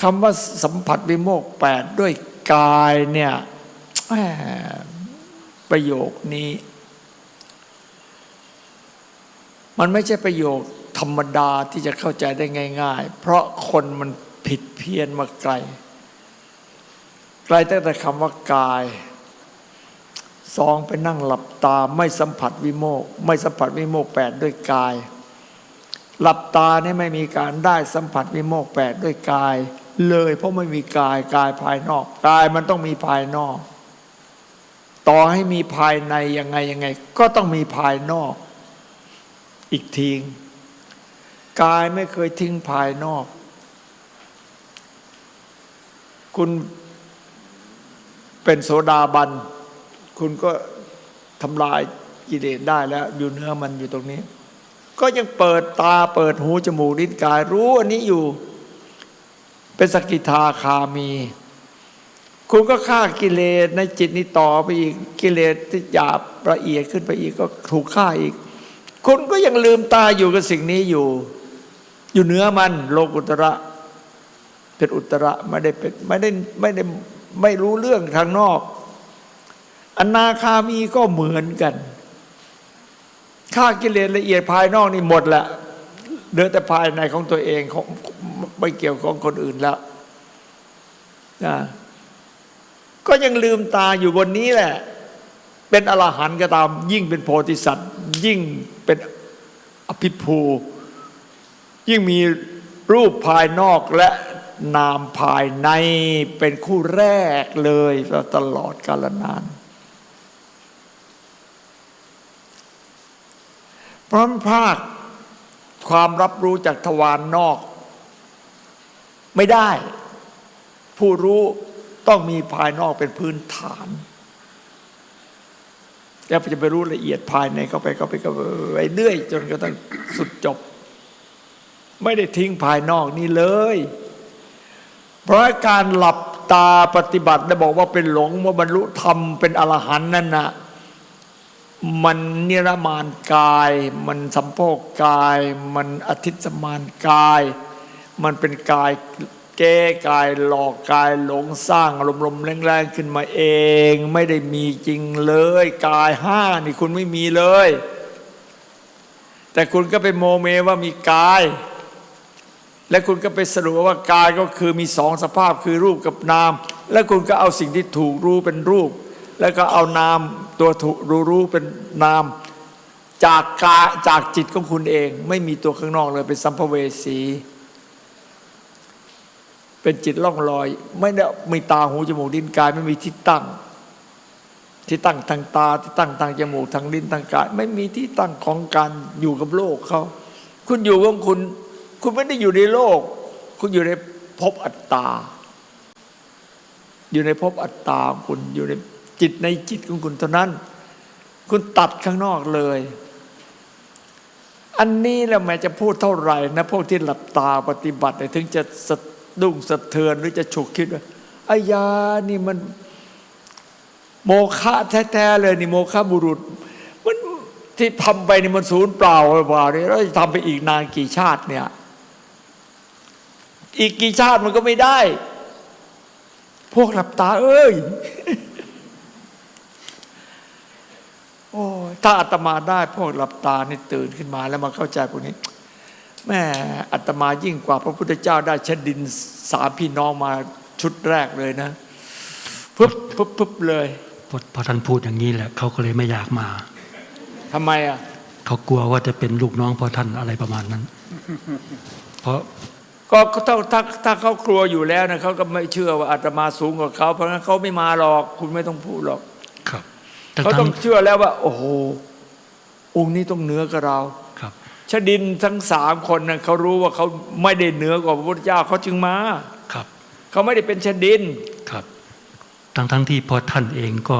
คำว่าสัมผัสวิโมกแปดด้วยกายเนี่ยประโยคนี้ มันไม่ใช่ประโยคธรรมดาที่จะเข้าใจได้ง่าย ๆ เพราะคนมันผิดเพี้ยนมาไกล ไกลตั้งแต่คำว่ากายสองไปนั่งหลับตาไม่สัมผัสวิโมก ไม่สัมผัสวิโมกแปดด้วยกาย หลับตาเนี่ยไม่มีการได้สัมผัสวิโมกแปดด้วยกาย เลย เพราะไม่มีกายกายภายนอกกายมันต้องมีภายนอก ต่อให้มีภายในยังไงยังไง ก็ต้องมีภายนอก อีกทีงกายไม่เคยทิ้งภายนอก คุณเป็นโสดาบัน คุณก็ทำลายกิเลสได้แล้ว อยู่เนื้อมันอยู่ตรงนี้ ก็ยังเปิดตาเปิดหูจมูกลิ้นกายรู้อันนี้อยู่ เป็นสกิทาคามี คุณก็ฆ่ากิเลสในจิตนี้ต่อไปอีกกิเลสที่หยาบละเอียดขึ้นไปอีกก็ถูกฆ่าอีก คุณก็ยังลืมตาอยู่กับสิ่งนี้อยู่ อยู่เหนือมันโลกุตระเป็นอุตระไม่ได้เป็นไม่ได้ไม่ได้ไม่รู้เรื่องทางนอก อนาคามีก็เหมือนกันฆ่ากิเลสละเอียดภายนอกนี่หมดแหละ เหลือแต่ภายในของตัวเองของไม่เกี่ยวของคนอื่นแล้วนะก็ยังลืมตาอยู่บนนี้แหละ เป็นอรหันต์ก็ตาม ยิ่งเป็นโพธิสัตว์ ยิ่งเป็นอภิภูยิ่งมีรูปภายนอกและนามภายในเป็นคู่แรกเลยตลอดกาลนาน พราะพลาด ความรับรู้จากทวารนนอก ไม่ได้ ผู้รู้ต้องมีภายนอกเป็นพื้นฐานแล้วจะไปรู้ละเอียดภายในเข้าไปเข้าไปเข้าไปเรื่อยจนกระทั่งสุดจบ ไม่ได้ทิ้งภายนอกนี่เลย เพราะการหลับตาปฏิบัติได้บอกว่าเป็นหลงว่าบรรลุธรรมเป็นอรหันต์นั่นนะ มันนิรมานกาย มันสัมโพกกาย มันอธิสมานกาย มันเป็นกายแก้กายหลอกกายหลงสร้างอารมณ์แรงๆขึ้นมาเอง ไม่ได้มีจริงเลย กายห้านี่คุณไม่มีเลย แต่คุณก็ไปโมเมว่ามีกาย และคุณก็ไปสรุปว่ากายก็คือมีสองสภาพคือรูปกับนาม และคุณก็เอาสิ่งที่ถูกรู้เป็นรูป แล้วก็เอานามตัวถูกรู้รู้เป็นนามจากกายจากจิตของคุณเอง ไม่มีตัวข้างนอกเลยเป็นสัมภเวสี เป็นจิตล่องลอย ไม่ได้มีตาหูจมูกดินกาย ไม่มีที่ตั้ง ที่ตั้งทางตาที่ตั้งทางจมูกทางลิ้นทางกาย ไม่มีที่ตั้งของการอยู่กับโลกเขาคุณอยู่ของคุณ คุณไม่ได้อยู่ในโลก คุณอยู่ในภพอัตตา อยู่ในภพอัตตาคุณอยู่ใน จิตในจิตของคุณเท่านั้น คุณตัดข้างนอกเลย อันนี้แหละแม้จะพูดเท่าไหร่นะพวกที่หลับตาปฏิบัติถึงจะสะดุ้งสะเทือนหรือจะฉุกคิดว่าอายานี่มันโมฆะแท้ๆเลยนี่โมฆะบุรุษ มันที่ทำไปนี่มันศูนย์เปล่าเปล่าเนี่ยเราจะทำไปอีกนานกี่ชาติเนี่ย อีกกี่ชาติมันก็ไม่ได้ พวกหลับตาเอ้ย โอ้ยถ้าอาตมาได้พวกหลับตานี่ตื่นขึ้นมาแล้วมาเข้าใจพวกนี้แม่อาตมายิ่งกว่าพระพุทธเจ้าได้ชดินสามพี่น้องมาชุดแรกเลยนะปุ๊บปุ๊บปุ๊บเลยพอพอท่านพูดอย่างนี้แหละเขาก็เลยไม่อยากมาทำไมอะเขากลัวว่าจะเป็นลูกน้องพอท่านอะไรประมาณนั้น เพราะก็ถ้าถ้าถ้าเขากลัวอยู่แล้วนะเขาก็ไม่เชื่อว่าอาตมาสูงกว่าเขาเพราะงั้นเขาไม่มาหรอก คุณไม่ต้องพูดหรอกครับทั้ง เขาทั้ต้องงเชื่อแล้วว่า โอ้โหองค์นี้ต้องเหนือกว่าเราครับชดินทั้งสามคนนะเขารู้ว่าเขาไม่ได้เหนือกว่าพระพุทธเจ้าเขาจึงมาครับเขาไม่ได้เป็นชดินครับ ทั้งทั้งที่พอท่านเองก็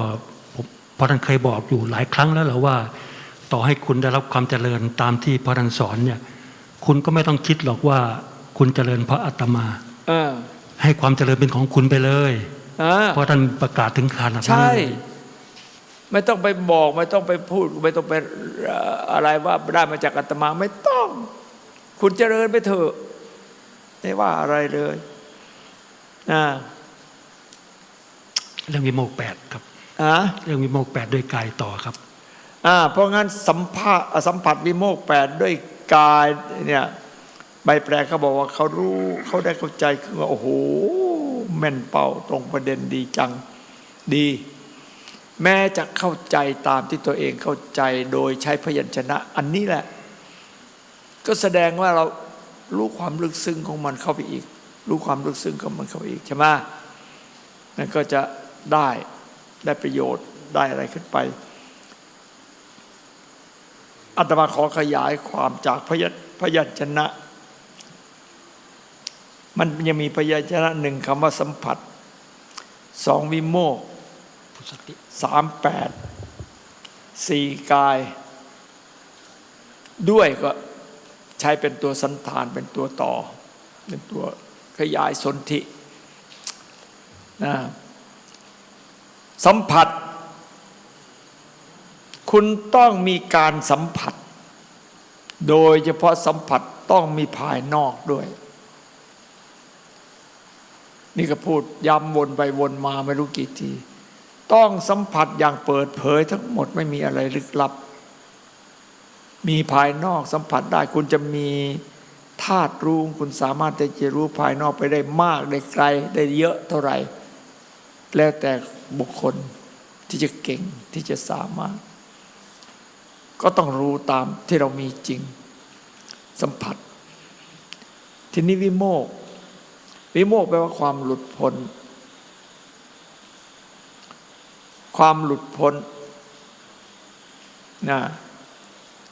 ผมพอท่านเคยบอกอยู่หลายครั้งแล้วแหละว่า ต่อให้คุณได้รับความเจริญตามที่พอท่านสอนเนี่ย คุณก็ไม่ต้องคิดหรอกว่าคุณเจริญเพราะอาตมาเออให้ความเจริญเป็นของคุณไปเลยอ่าเพราะท่านประกาศถึงขนาดนั้นใช่เลย ไม่ต้องไปบอก ไม่ต้องไปพูด ไม่ต้องไปเอ่ออะไรว่าได้มาจากอาตมาไม่ต้อง คุณเจริญไปเถอะไม่ว่าอะไรเลยอ่าเรื่องวิโมกข์แปดครับอ่าเรื่องวิโมกข์แปดด้วยกายต่อครับอ่าเพราะงั้นสัมผัสสัมผัสวิโมกข์แปดด้วยกายเนี่ยใบแปลเขาบอกว่าเขารู้เขาได้เข้าใจคือว่าโอ้โหแม่นเป้าตรงประเด็นดีจังดี แม้จะเข้าใจตามที่ตัวเองเข้าใจโดยใช้พยัญชนะ อันนี้แหละ ก็แสดงว่าเรารู้ความลึกซึ้งของมันเข้าไปอีก รู้ความลึกซึ้งของมันเข้าไปอีกใช่ไหมนั่นก็จะได้ได้ประโยชน์ได้อะไรขึ้นไปอาตมาขอขยายความจากพยัญพยัญชนะ มันยังมีพยัญชนะหนึ่งคำว่าสัมผัสสองวิโมก สติสามแปดสี่กาย ด้วยก็ใช้เป็นตัวสันฐานเป็นตัวต่อ เป็นตัวขยายสนธินะสัมผัส คุณต้องมีการสัมผัส โดยเฉพาะสัมผัสต้องมีภายนอกด้วย นี่ก็พูดย้ำวนไปวนมาไม่รู้กี่ที ต้องสัมผัสอย่างเปิดเผยทั้งหมดไม่มีอะไรลึกลับ มีภายนอกสัมผัสได้คุณจะมีธาตุรู้คุณสามารถจะรู้ภายนอกไปได้มากได้ไกลได้เยอะเท่าไหร่ แล้วแต่บุคคลที่จะเก่งที่จะสามารถ ก็ต้องรู้ตามที่เรามีจริง สัมผัส ทีนี้วิโมก วิโมกแปลว่าความหลุดพ้น ความหลุดพ้นนะ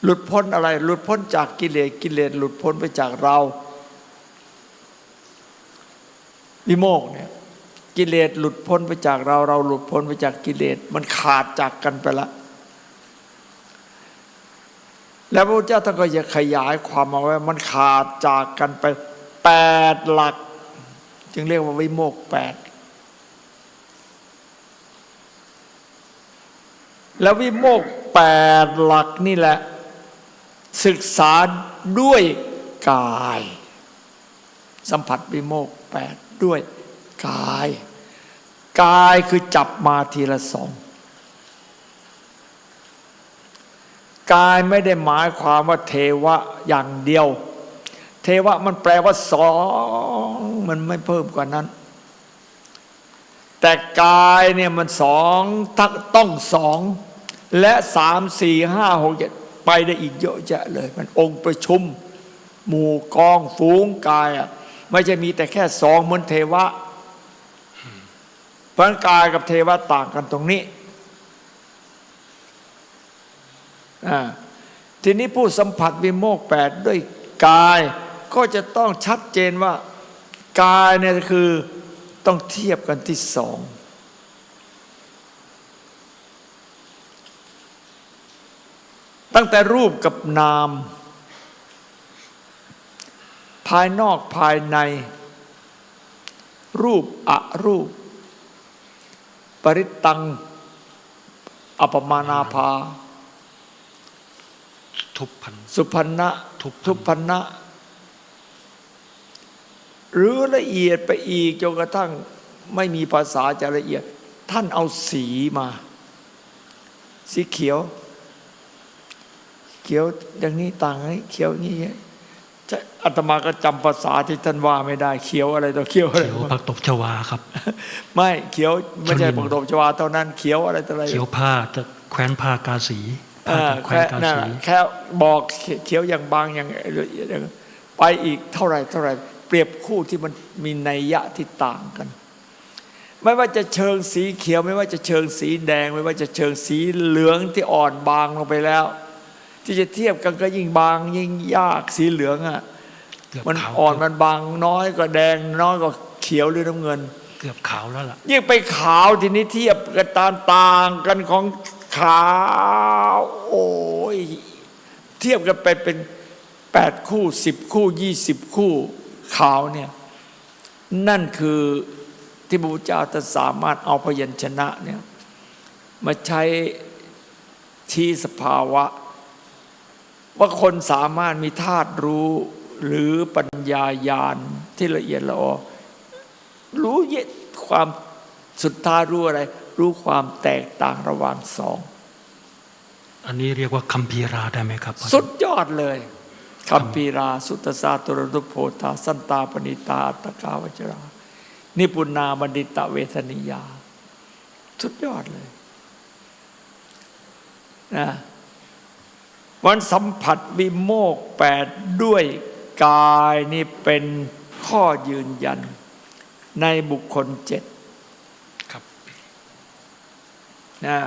หลุดพ้นอะไร หลุดพ้นจากกิเลสกิเลสหลุดพ้นไปจากเรา วิโมกเนี่ยกิเลสหลุดพ้นไปจากเรา เราหลุดพ้นไปจากกิเลสมันขาดจากกันไปละ แล้วพระพุทธเจ้าท่านก็จะขยายความมาไว้มันขาดจากกันไปแปดหลัก จึงเรียกว่าวิโมกแปด แล้ววิโมกข์แปดหลักนี่แหละ ศึกษาด้วยกาย สัมผัสวิโมกข์แปดด้วยกาย กายคือจับมาทีละสองกายไม่ได้หมายความว่าเทวะอย่างเดียว เทวะมันแปลว่าสองมันไม่เพิ่มกว่านั้น แต่กายเนี่ยมันสองทักต้องสอง และสามสี่ห้าหกเจ็ดไปได้อีกเยอะแยะเลย มันองค์ประชุม หมู่กองฝูงกายอะไม่ใช่มีแต่แค่สองเหมือนเทวะเพราะฉะนั้นกายกับเทวะต่างกันตรงนี้ทีนี้ผู้สัมผัสวิโมกแปดด้วยกายก็จะต้องชัดเจนว่ากายเนี่ยคือต้องเทียบกันที่สอง ตั้งแต่รูปกับนาม ภายนอกภายใน รูปอรูป ปริตตังอัปมานาภา ทุพพันสุพันนะทุพทุพพันนะหรือละเอียดไปอีกจนกระทั่งไม่มีภาษาจะละเอียด ท่านเอาสีมา สีเขียวเขียวอย่างนี้ต่างไงเขียวอย่างนี้จะอาตมาก็จำภาษาที่ท่านว่าไม่ได้เขียวอะไรต่อเขียวอะไรเขียวผักตบชวาครับ ไม่เขียวไม่ใช่ชนินปกดมชวาเท่านั้นเขียวอะไรต่ออะไรเขียวผ้าจะแคว้นผ้ากาสีผ้าอ่าจะแคว้แค่นกาน่ะสีแค่บอกเขียวอย่างบางอย่างอย่างไปอีกเท่าไหรเท่าไหรเปรียบคู่ที่มันมีนัยยะที่ต่างกัน ไม่ว่าจะเชิงสีเขียว ไม่ว่าจะเชิงสีแดง ไม่ว่าจะเชิงสีเหลืองที่อ่อนบางลงไปแล้ว ที่จะเทียบกันก็ยิ่งบาง ยิ่งยากสีเหลืองอะเกือบมันขาวอ่อนมันบางน้อยก็แดงน้อยก็เขียวหรือน้ำเงิน เกือบขาวแล้วล่ะยิ่งไปขาวทีนี้เทียบกันตามต่างกันของขาว โอ้ยเทียบกันไปเป็นแปดคู่สิบคู่ยี่สิบคู่ขาวเนี่ยนั่นคือที่พระพุทธเจ้าท่านสามารถเอาพยัญชนะเนี่ยมาใช้ที่สภาวะ ว่าคนสามารถมีธาตุรู้หรือปัญญายาณที่ละเอียดละออรู้เยความสุดท้ายรู้อะไร รู้ความแตกต่างระหว่างสอง อันนี้เรียกว่าคัมภีราได้ไหมครับ สุดยอดเลยคัมปีราสุตตสาตุรนุโพธาสันตาปณิตาอัตตกาวจรา นิปุนาบัณฑิตเวทนิยา สุดยอดเลยนะ วันสัมผัสวิโมกข์แปดด้วยกายนี่เป็นข้อยืนยันในบุคคลเจ็ดครับนะ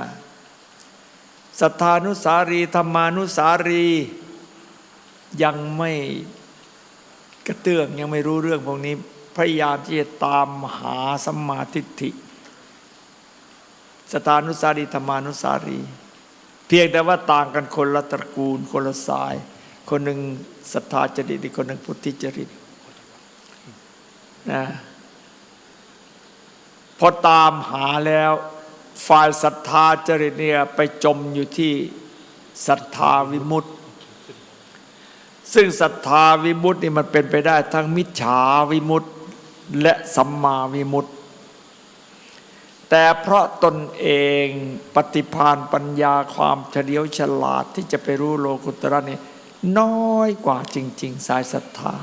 สัทธานุสารีธรรมานุสารียังไม่กระเตื้องยังไม่รู้เรื่องพวกนี้ พยายามที่จะตามหาสัมมาทิฏฐิสัทธานุสารีธรรมานุสารีเพียงแต่ว่าต่างกันคนละตระกูล คนละสาย คนหนึ่งศรัทธาจริตอีกคนหนึ่งพุทธิจริตนะพอตามหาแล้วฝ่ายศรัทธาจริตเนี่ยไปจมอยู่ที่ศรัทธาวิมุตติ ซึ่งศรัทธาวิมุตตินี่มันเป็นไปได้ทั้งมิจฉาวิมุตติ และสัมมาวิมุตติ แต่เพราะตนเองปฏิภาณปัญญาความเฉลียวฉลาดที่จะไปรู้โลกุตระนี่น้อยกว่าจริง ๆ สายศรัทธา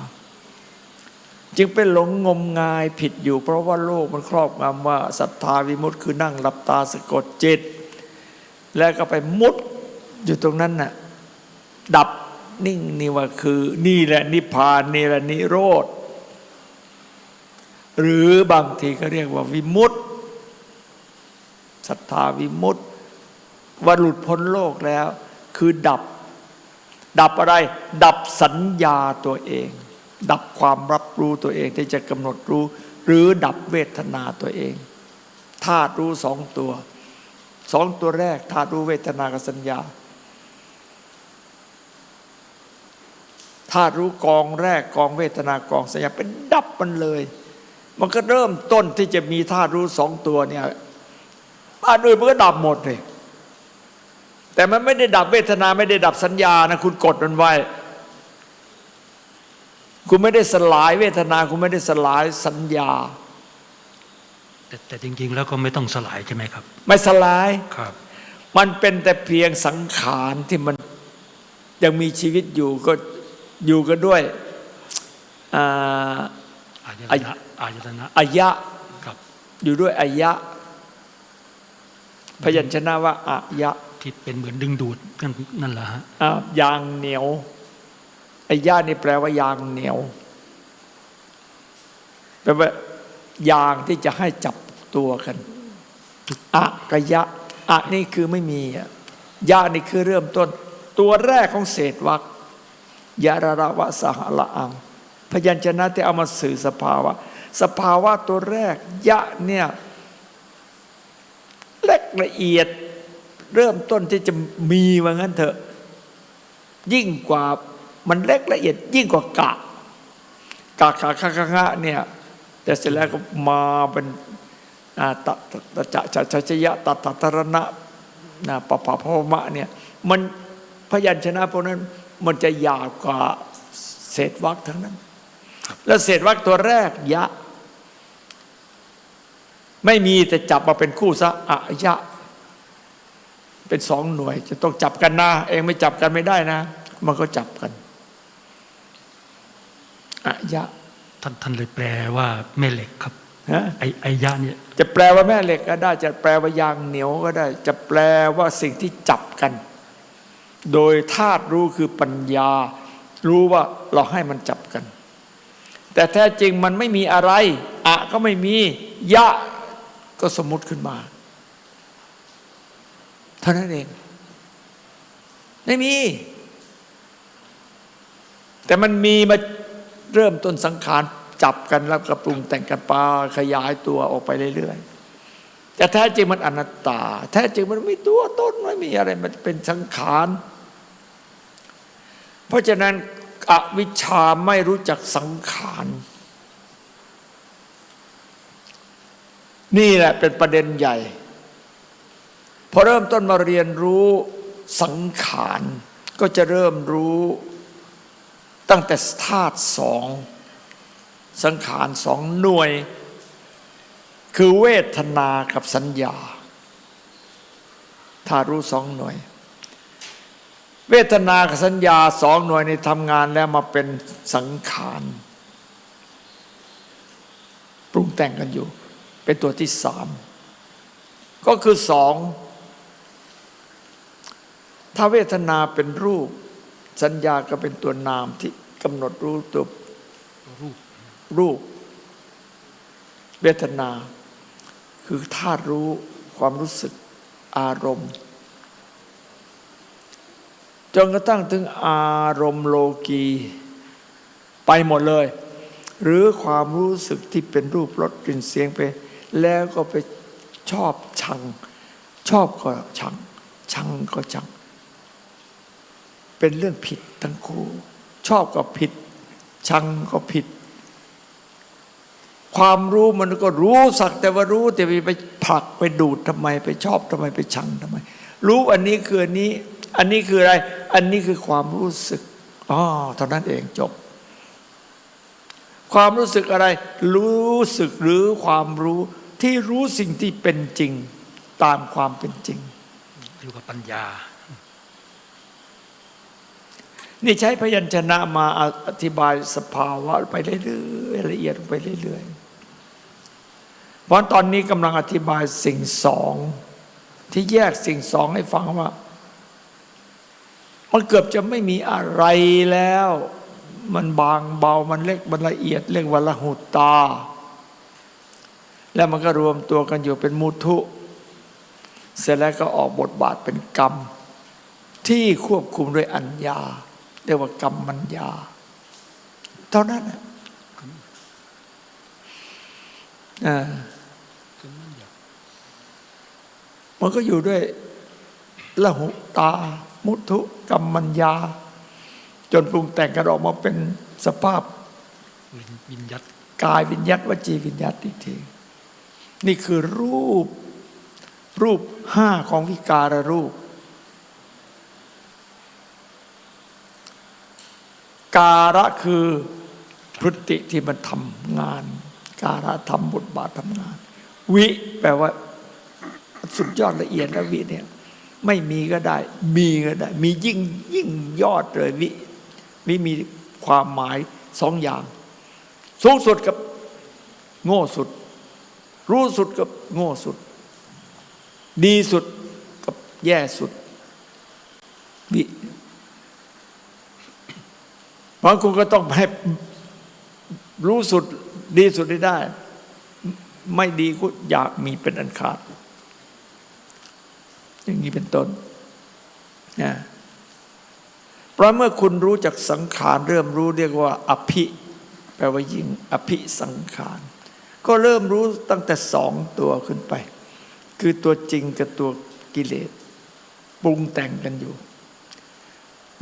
จึงเป็นหลงงมงายผิดอยู่ เพราะว่าโลกมันครอบงำว่าศรัทธาวิมุตติคือนั่งหลับตาสะกดจิต แล้วก็ไปมุดอยู่ตรงนั้นน่ะดับนิ่งนี่ว่าคือนี่แหละนิพพานนี่แหละนิโรธ หรือบางทีก็เรียกว่าวิมุตติ ศรัทธาวิมุตติว่าหลุดพ้นโลกแล้ว คือดับ ดับอะไร ดับสัญญาตัวเอง ดับความรับรู้ตัวเองที่จะกำหนดรู้ หรือดับเวทนาตัวเองธาตุรู้สองตัวสองตัวแรกธาตุรู้เวทนากับสัญญาธาตุรู้กองแรกกองเวทนากองสัญญาเป็นดับมันเลย มันก็เริ่มต้นที่จะมีธาตุรู้สองตัวเนี่ย อันอื่นมันก็ดับหมดเลยแต่มันไม่ได้ดับเวทนาไม่ได้ดับสัญญานะคุณกดมันไว้ คุณไม่ได้สลายเวทนา คุณไม่ได้สลายสัญญา แต่แต่จริง ๆ แล้วก็ไม่ต้องสลายใช่ไหมครับ ไม่สลายครับ มันเป็นแต่เพียงสังขารที่มันยังมีชีวิตอยู่ก็อยู่กันด้วยอ่าอายอาตนะอายตนะอายะครับอยู่ด้วยอายะ พยัญชนะว่าอายะที่เป็นเหมือนดึงดูดนั่นนั่นแหละฮะอ่ายางเหนียวอายะนี่แปลว่ายางเหนียวแปลว่ายางที่จะให้จับตัวกันอะกะยะอะนี่คือไม่มีอะยะนี่คือเริ่มต้น ตัวแรกของเศษวักยาระระวะสหละอังพยัญชนะที่เอามาสื่อสภาวะ สภาวะตัวแรก ยะเนี่ย เล็กละเอียด เริ่มต้นที่จะมีว่างั้นเถอะ ยิ่งกว่ามันเล็กละเอียด ยิ่งกว่ากะกะกะคะคะคะเนี่ย แต่เสร็จแล้วก็มาเป็นอ่าตะตะจะจะจะจะยะตัตตรณะนะปะปะพมะเนี่ยมันพยัญชนะพวกนั้นมันจะยาวกว่าเศษวรรคทั้งนั้น แล้วเศษวรรคตัวแรกยะ ไม่มีแต่จับมาเป็นคู่ซะอะยะ เป็นสองหน่วย จะต้องจับกันนะเองไม่จับกันไม่ได้นะ มันก็จับกันอะยะท่านท่านเลยแปลว่าแม่เหล็กครับฮะไอไอยะเนี่ยจะแปลว่าแม่เหล็กก็ได้ จะแปลว่ายางเหนียวก็ได้ จะแปลว่าสิ่งที่จับกัน โดยธาตุรู้คือปัญญา รู้ว่าเราให้มันจับกัน แต่แท้จริงมันไม่มีอะไร อะก็ไม่มี ยะ ก็สมมุติขึ้นมาเท่านั้นเอง ไม่มี แต่มันมีมาเริ่มต้นสังขารจับกันแล้วก็ปรุงแต่งกันปาขยายตัวออกไปเรื่อยๆแต่แท้จริงมันอนัตตา แท้จริงมันไม่มีตัวตนไม่มีอะไร มันเป็นสังขาร เพราะฉะนั้นอวิชชาไม่รู้จักสังขาร นี่แหละเป็นประเด็นใหญ่ พอเริ่มต้นมาเรียนรู้สังขารก็จะเริ่มรู้ตั้งแต่ธาตุสอง สังขารสองหน่วย คือเวทนากับสัญญาถ้ารู้สองหน่วย เวทนากับสัญญาสองหน่วยในทำงานแล้วมาเป็นสังขารปรุงแต่งกันอยู่ เป็นตัวที่สามก็คือสองถ้าเวทนาเป็นรูป สัญญาก็เป็นตัวนามที่กำหนดรู้ตัวรูปรูป เวทนา คือธาตุรู้ความรู้สึกอารมณ์จนกระทั่งถึงอารมณ์โลกีไปหมดเลย หรือความรู้สึกที่เป็นรูปรสกลิ่นเสียงไป แล้วก็ไปชอบชัง ชอบก็ชัง ชังก็ชัง เป็นเรื่องผิดทั้งคู่ ชอบก็ผิด ชังก็ผิด ความรู้มันก็รู้สักแต่ว่ารู้แต่ไปผลักไปดูดทำไม ไปชอบทำไมไปชังทำไม รู้อันนี้คืออันนี้ อันนี้คืออะไร อันนี้คือความรู้สึกอ๋อเท่านั้นเองจบความรู้สึกอะไร รู้สึกหรือความรู้ ที่รู้สิ่งที่เป็นจริงตามความเป็นจริงเรียกว่าปัญญา นี่ใช้พยัญชนะมาอธิบายสภาวะไปเรื่อยๆละเอียดลงไปเรื่อยๆเพราะตอนนี้กำลังอธิบายสิ่งสอง ที่แยกสิ่งสองให้ฟังว่ามันเกือบจะไม่มีอะไรแล้ว มันบางเบามันเล็กมันละเอียดเรียกว่าละหุตา แล้วมันก็รวมตัวกันอยู่เป็นมุทุเสร็จแล้วก็ออกบทบาทเป็นกรรม ที่ควบคุมด้วยอัญญาเรียกว่ากรรมมัญญา เท่านั้นนะอ่ามันก็อยู่ด้วยละหุตา มุทุกรรมมัญญา จนปรุงแต่งกันออกมาเป็นสภาพวิญญัตกายวิญญัตวจีวิญญัตอีกที นี่คือรูป รูปห้าของวิการรูป การะคือพฤติที่มันทำงาน การะทำบทบาททำงาน วิแปลว่าสุดยอดละเอียดแล้ววิเนี่ยไม่มีก็ได้ มีก็ได้ มียิ่งยิ่งยอดเลยวิวิมีความหมายสองอย่าง สูงสุดกับโง่สุด รู้สุดกับโง่สุด ดีสุดกับแย่สุดวิบางคนก็ต้องให้รู้สุดดีสุดให้ได้ ไม่ดีก็อยากมีเป็นอันขาด อย่างนี้เป็นต้นนะเพราะเมื่อคุณรู้จักสังขารเริ่มรู้เรียกว่า อภิ แปลว่ายิ่ง อภิสังขาร ก็เริ่มรู้ตั้งแต่สองตัวขึ้นไป คือตัวจริงกับตัวกิเลสปรุงแต่งกันอยู่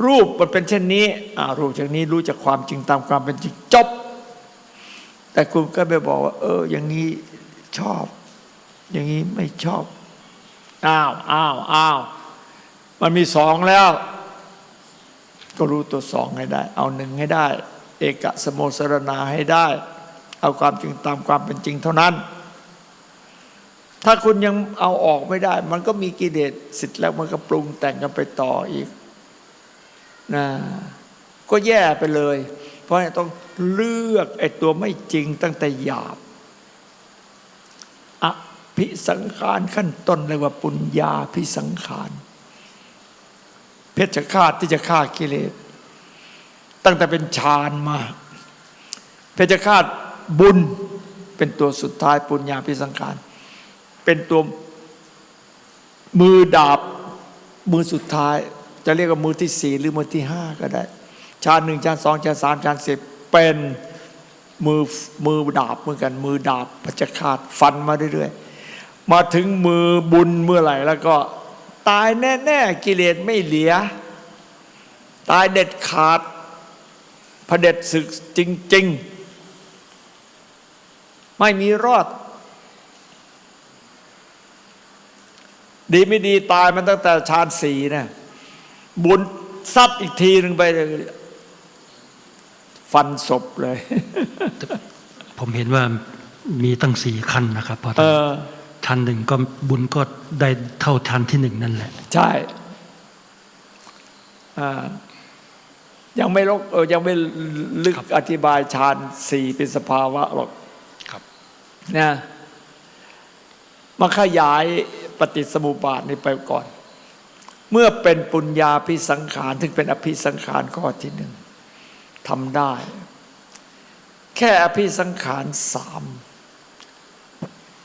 รูปมันเป็นเช่นนี้อ่ารูปจากนี้รู้จากความจริงตามความเป็นจริงจบ แต่คุณก็ไปบอกว่า เออ อย่างนี้ชอบ อย่างนี้ไม่ชอบอ้าวอ้าวอ้าวมันมีสองแล้ว ก็รู้ตัวสองให้ได้ เอาหนึ่งให้ได้ เอกสโมสรณาให้ได้ เอาความจริงตามความเป็นจริงเท่านั้น ถ้าคุณยังเอาออกไม่ได้ มันก็มีกิเลสสิทธิ์แล้วมันก็ปรุงแต่งกันไปต่ออีกนะก็แย่ไปเลย เพราะต้องเลือกไอ้ตัวไม่จริงตั้งแต่หยาบอภิสังขารขั้นต้นเรียกว่าปุญญาภิสังขารเพชฌฆาตที่จะฆ่ากิเลส ตั้งแต่เป็นฌานมา เพชฌฆาต บุญเป็นตัวสุดท้ายปุญญาภิสังขาร เป็นตัวมือดาบมือสุดท้าย จะเรียกว่ามือที่สี่หรือมือที่ห้าก็ได้ชาติหนึ่งชาติสองชาติสามชาติสิบเป็นมือมือดาบเหมือนกัน มือดาบพชฆาตฟันมาเรื่อยๆ มาถึงมือบุญเมื่อไหร่ แล้วก็ตายแน่ๆกิเลสไม่เหลือ ตายเด็ดขาดพระเด็จศึกจริง ๆ ไม่มีรอด ดีไม่ดีตายมันตั้งแต่ชาติสี่นะบุญซัดอีกทีหนึ่งไปเลยฟันศพเลย ผมเห็นว่ามีตั้งสี่ขั้นนะครับเพราะเอท่านอชั้นหนึ่งก็บุญก็ได้เท่าชั้นที่หนึ่งนั่นแหละ ใช่อ่ายังไม่ลกเออยังไม่ลึกครับอธิบายฌานสี่เป็นสภาวะหรอกครับ นะมาขยายปฏิสมุปบาทนี้ไปก่อน เมื่อเป็นปุญญาพิสังขารถึงเป็นอภิสังขารข้อที่หนึ่งทำได้ แค่อภิสังขารสาม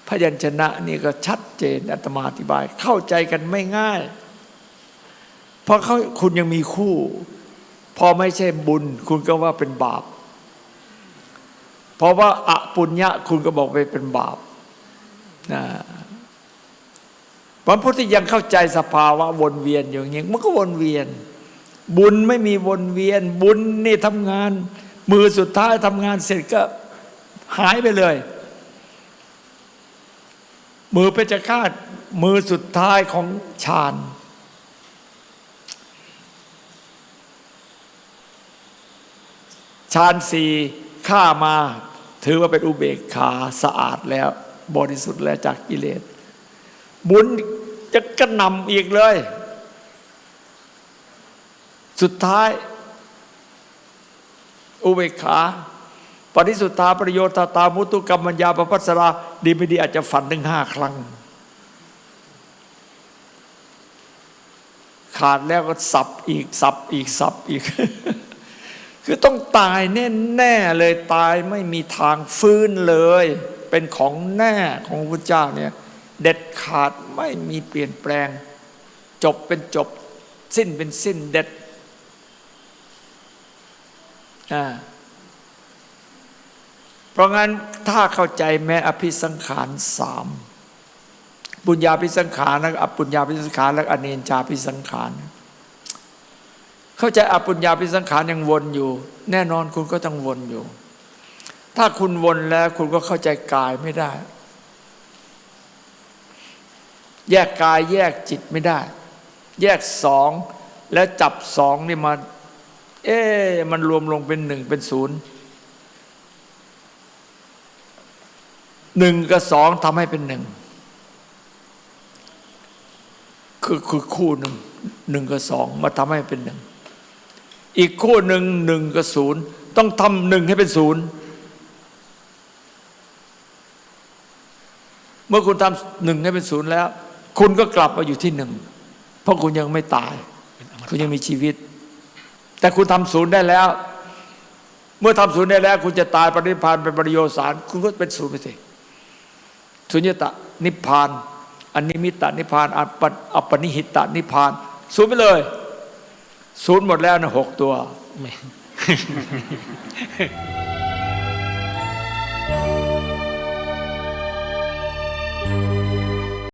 พยัญชนะนี่ก็ชัดเจนอาตมาอธิบาย เข้าใจกันไม่ง่าย เพราะเขาคุณยังมีคู่ พอไม่ใช่บุญ คุณก็ว่าเป็นบาป เพราะว่าอปุญญะคุณก็บอกไปเป็นบาปนะบางพุทธยังเข้าใจสภาวะวนเวียนอย่างนี้มันก็วนเวียน บุญไม่มีวนเวียน บุญนี่ทำงาน มือสุดท้ายทำงานเสร็จก็หายไปเลย มือเพชฌฆาตมือสุดท้ายของฌานฌานสี่ ฆ่ามาถือว่าเป็นอุเบกขาสะอาดแล้ว บริสุทธิ์แล้วจากกิเลสบุญจะกระหนำอีกเลย สุดท้าย อุเบกขาปริสุทธาประโยชน์ตามุตุกรรมัญญาประพัสราดีไม่ดีอาจจะฝันถึงห้าครั้ง ขาดแล้วก็สับอีกสับอีกสับอีก คือต้องตายแน่ๆเลยตายไม่มีทางฟื้นเลย เป็นของแน่ของพระเจ้าเนี่ยเด็ดขาดไม่มีเปลี่ยนแปลง จบเป็นจบสิ้นเป็นสิ้นเด็ดอ่าเพราะงั้นถ้าเข้าใจแม้อภิสังขารสามปุญญาภิสังขารแล้วอปุญญาภิสังขารแล้วอเนนจาภิสังขาร เข้าใจอปุญญาภิสังขารยังวนอยู่ แน่นอนคุณก็ต้องวนอยู่ ถ้าคุณวนแล้วคุณก็เข้าใจกายไม่ได้ แยกกายแยกจิตไม่ได้ แยกสองแล้วจับสองนี่มาเอ๊มันรวมลงเป็นหนึ่งเป็นศูนย์หนึ่งกับสองทำให้เป็นหนึ่งคือคือคู่หนึ่งหนึ่งกับสองมาทำให้เป็นหนึ่ง อีกคู่หนึ่งหนึ่งกับศูนย์ต้องทำหนึ่งให้เป็นศูนย์เมื่อคุณทำหนึ่งให้เป็นศูนย์แล้ว คุณก็กลับมาอยู่ที่หนึ่งเพราะคุณยังไม่ตาย คุณยังมีชีวิต แต่คุณทำศูนย์ได้แล้ว เมื่อทำศูนย์ได้แล้ว คุณจะตายปริพานเป็นปริโยสารคุณก็เป็นศูนย์ไปสิสุญญตะนิพพานอันนิมิตะนิพพานอัปปอัปปนิหิตะนิพพานศูนย์ไปเลย ศูนย์หมดแล้วนะหกตัวไม่